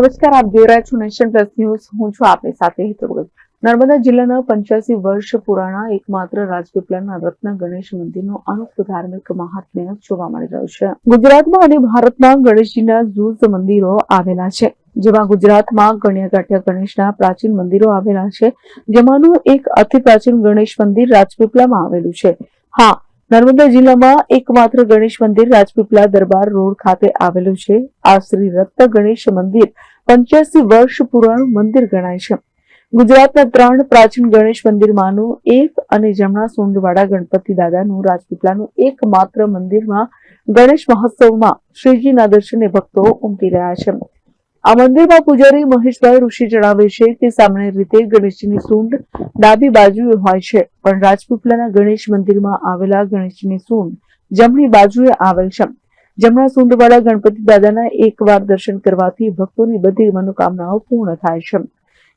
નમસ્કાર, આપ જોઈ રહ્યા છો નેશન પ્લસ ન્યૂઝ. હું છું આપની સાથે હેતુ નર્મદા જિલ્લાના પંચ્યાસી વર્ષ પુરાણા એકમાત્ર રાજપીપળાના રત્ન ગણેશ મંદિરનો અનોખો ધાર્મિક મહાત્મ્ય જોવા મળી રહ્યું છે. ગુજરાતમાં અને ભારતમાં ગણેશજીના જૂજ મંદિરો આવેલા છે. જેમાં ગુજરાતમાં ગણ્યા ગણેશના પ્રાચીન મંદિરો આવેલા છે. જેમાંનું એક અતિ પ્રાચીન ગણેશ મંદિર રાજપીપળામાં આવેલું છે. હા નર્મદા જિલ્લામાં એકમાત્ર ગણેશ મંદિર રાજપીપળા દરબાર રોડ ખાતે આવેલું છે. આ શ્રી રત્ન ગણેશ મંદિર પંચ્યાસી વર્ષ પુરાણું મંદિર ગણાય છે. ગુજરાતના ત્રણ પ્રાચીન ગણેશ મંદિરમાંનું એક અને જમણા સોંડવાડા ગણપતિ દાદાનું રાજપીપળાનું એકમાત્ર મંદિરમાં ગણેશ મહોત્સવમાં શ્રીજીના દર્શને ભક્તો ઉમટી રહ્યા છે. આ મંદિરમાં પૂજારી મહેશભાઈ ઋષિ જણાવે છે કે સામાન્ય રીતે ગણેશજીની સૂંઢ ડાબી બાજુએ હોય છે, પણ રાજપીપળાના ગણેશ મંદિરમાં આવેલા ગણેશની સૂંઢ જમણી બાજુએ આવેલ છે. જમણા સૂંઢવાળા ગણપતિ દાદાના એકવાર દર્શન કરવાથી ભક્તોની બધી મનોકામનાઓ પૂર્ણ થાય છે.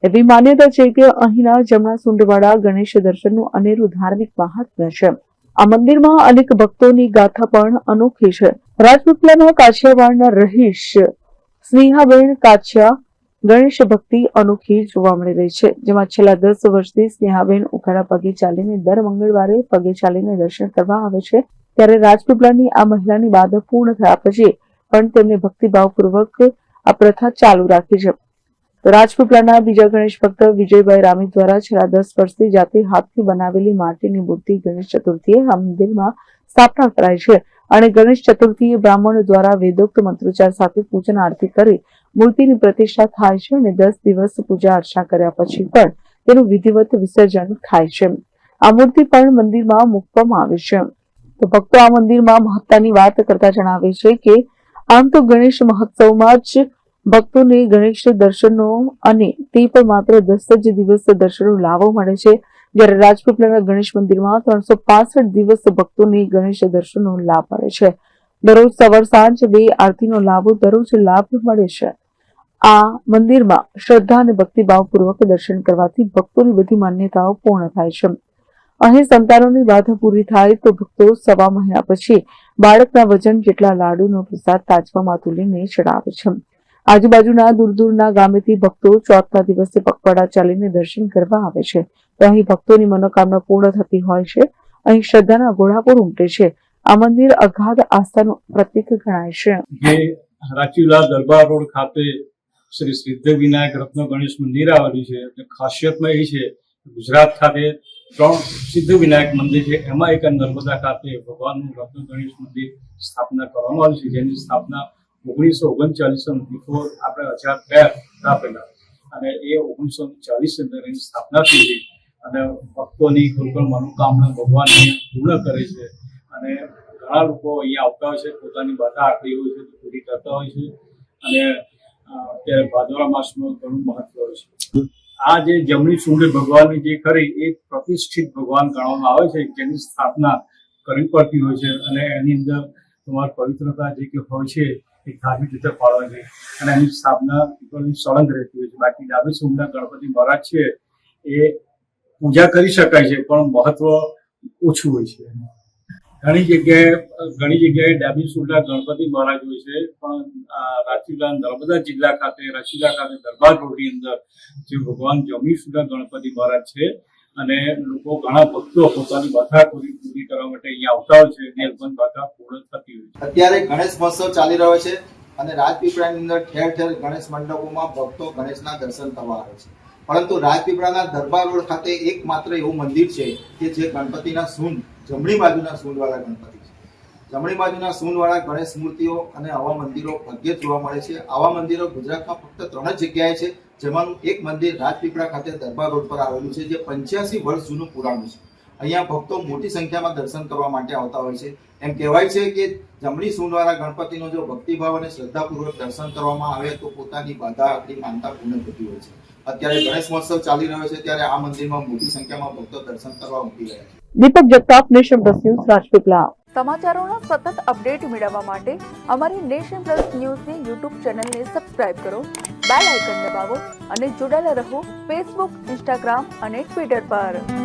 એવી માન્યતા છે કે અહીંના જમણા સૂંઢવાળા ગણેશ દર્શનનું અનેરું ધાર્મિક મહાત્મ્ય છે. આ મંદિરમાં અનેક ભક્તોની ગાથા પણ અનોખી છે. રાજપીપલાના કાછિયાવાડના રહીશ સ્નેહાબેન કાછિયા ગણેશ ભક્તિ અનોખી જોવા મળી રહી છે, જેમાં છેલ્લા દસ વર્ષથી સ્નેહાબેન ઉઘાડા પગે ચાલીને દર મંગળવારે પગે ચાલીને દર્શન કરવા આવે છે. ત્યારે રાજપીપળાની આ મહિલાની બાદ પૂર્ણ થયા પછી પણ તેમને ભક્તિભાવપૂર્વક આ પ્રથા ચાલુ રાખી છે. રાજપીપળાના બીજા ગણેશ ભક્ત વિજયભાઈ રામી દ્વારા છેલ્લા દસ વર્ષથી જાતે હાથથી બનાવેલી માટીની મૂર્તિ ગણેશ ચતુર્થીએ આ મંદિરમાં સ્થાપના કરાઈ છે અને ગણેશ ચતુર્થીએ બ્રાહ્મણો દ્વારા વેદોક્ત મંત્રોચ્ચાર સાથે પૂજન આરતી કરી મૂર્તિની પ્રતિષ્ઠા થાય છે અને દસ દિવસ પૂજા અર્ચના કર્યા પછી પણ તેનું વિધિવત વિસર્જન થાય છે. આ મૂર્તિ પણ મંદિરમાં મૂકવામાં આવે છે. તો ભક્તો આ મંદિરમાં મહત્તાની વાત કરતા જણાવે છે કે, આમ તો ગણેશ મહોત્સવમાં જ ભક્તોને ગણેશ દર્શનો અને તે પણ માત્ર દસ જ દિવસ દર્શનો લાભો મળે છે. જ્યારે રાજપીપળાના ગણેશ મંદિરમાં ત્રણસો પાસઠ દિવસ ભક્તોને ગણેશ દર્શનનો લાભ મળે છે. દરરોજ સવાર સાંજ બે આરતીનો લાભો દરરોજ લાભ મળે છે. આ મંદિરમાં શ્રદ્ધા અને ભક્તિભાવપૂર્વક દર્શન કરવાથી ભક્તોની બધી માન્યતાઓ પૂર્ણ થાય છે. અહીં સંતાનોની બાધા પૂરી થાય તો ભક્તો સવા મહિના પછી બાળકના વજન જેટલા લાડુનો પ્રસાદ તાજવામાં તુલીને ચડાવે છે. આજુબાજુના દૂર દૂરના ગામેથી ભક્તો ચોથના દિવસે પગપાળા ચાલીને દર્શન કરવા આવે છે. તો અહીં ભક્તોની મનોકામના પૂર્ણ થતી હોય છે. અહીં શ્રદ્ધાના ઘોડાપુર ઉમટે છે. આ મંદિર અગાધ આસ્થાનું પ્રતીક ગણાય છે. જે દરબાર રોડ ખાતે શ્રી સિદ્ધ વિનાયક રત્ન ગણેશ મંદિર આવેલું છે અને ખાસિયતમાં એ છે ગુજરાત ખાતે ત્રણ સિદ્ધ વિનાયક મંદિર છે. એમાં એક નર્મદા ખાતે ભગવાનનું રત્ન ગણેશ મંદિર સ્થાપના કરવામાં આવી છે. જેની સ્થાપના ઓગણીસો ઓગણચાલીસ બિફોર આપણે હજાર થયા પહેલા. અને એ ઓગણીસો ચાલીસ અંદર એની સ્થાપના થઈ હતી. અને ભક્તોની કોઈ મનોકામના ભગવાન પૂર્ણ કરે છે. અને ઘણા લોકો અહીંયા આવતા હોય છે. પોતાની બધા આટલી હોય છે પૂરી કરતા હોય છે. અને અત્યારે ભાદરવા માસનું ઘણું મહત્વ છે. આ જે જમણી સૂંઢ ભગવાનની જે કરી, એ પ્રતિષ્ઠિત ભગવાન ગણવામાં આવે છે, જેની સ્થાપના કરવી પડતી હોય છે અને એની અંદર તમારી પવિત્રતા જે કે હોય છે, એ ધાર્મિક રીતે પાળવા જોઈએ. અને એની સ્થાપના પીપળની સળંગ રહેતી હોય છે. બાકી ડાબી સૂંઢના ગણપતિ મહારાજ છે, એ પૂજા કરી શકાય છે, પણ મહત્વ ઓછું હોય છે. ઘણી જગ્યાએ ઘણી જગ્યાએ ડાબી સુરડા ગણપતિ મહારાજ હોય છે, પણ, આ નર્મદા જિલ્લા ખાતે રચીલા ખાતે દરબાર રોડની અંદર જે ભગવાન જમણી સુરડા ગણપતિ મહારાજ છે, અને લોકો ઘણા ભક્તો પોતાની બાધા પૂરી પૂરી કરવા માટે અહીંયા આવતા હોય છે અને પણ બાધા પૂર્ણ થતી હોય છે. અત્યારે ગણેશ મહોત્સવ ચાલી રહ્યો છે, અને રાજપીપળાની અંદર ઠેર ઠેર ગણેશ મંડપોમાં ભક્તો ગણેશના દર્શન થવા આવે છે. પરંતુ રાજપીપળાના દરબાર રોડ ખાતે એકમાત્ર એવું મંદિર છે કે જે ગણપતિના સૂંઢ જમણી બાજુના સૂંઢવાળા ગણપતિ છે. જમણી બાજુના સૂંઢવાળા ગણેશ મૂર્તિઓ અને આવા મંદિરો ભાગ્યે જોવા મળે છે. આવા મંદિરો ગુજરાતમાં ફક્ત ત્રણ જ જગ્યાએ છે, જેમાંનું એક મંદિર રાજપીપળા ખાતે દરબાર રોડ પર આવેલું છે, જે પંચ્યાસી વર્ષ જૂનું પુરાણું છે. અહીંયા ભક્તો મોટી સંખ્યામાં દર્શન કરવા માટે આવતા હોય છે. એમ કહેવાય છે કે જમણી સૂંઢવાળા ગણપતિનો જો ભક્તિભાવ અને શ્રદ્ધાપૂર્વક દર્શન કરવામાં આવે તો પોતાની બાધા આપણી માનતા પૂર્ણ થતી હોય છે. અત્યારે ગણેશ મહોત્સવ ચાલી રહ્યો છે ત્યારે આ મંદિરમાં મોટી સંખ્યામાં ભક્તો દર્શન કરવા ઉમટી રહ્યા છે. Deepak Jagtap nation plus news Rajpipla સમાચારોનો સતત અપડેટ મેળવવા માટે અમારી નેશન પ્લસ ન્યૂઝની યુટ્યુબ ચેનલને સબસ્ક્રાઇબ કરો બેલ આઇકન દબાવો અને જોડાયેલા રહો ફેસબુક ઇન્સ્ટાગ્રામ અને ટ્વિટર પર.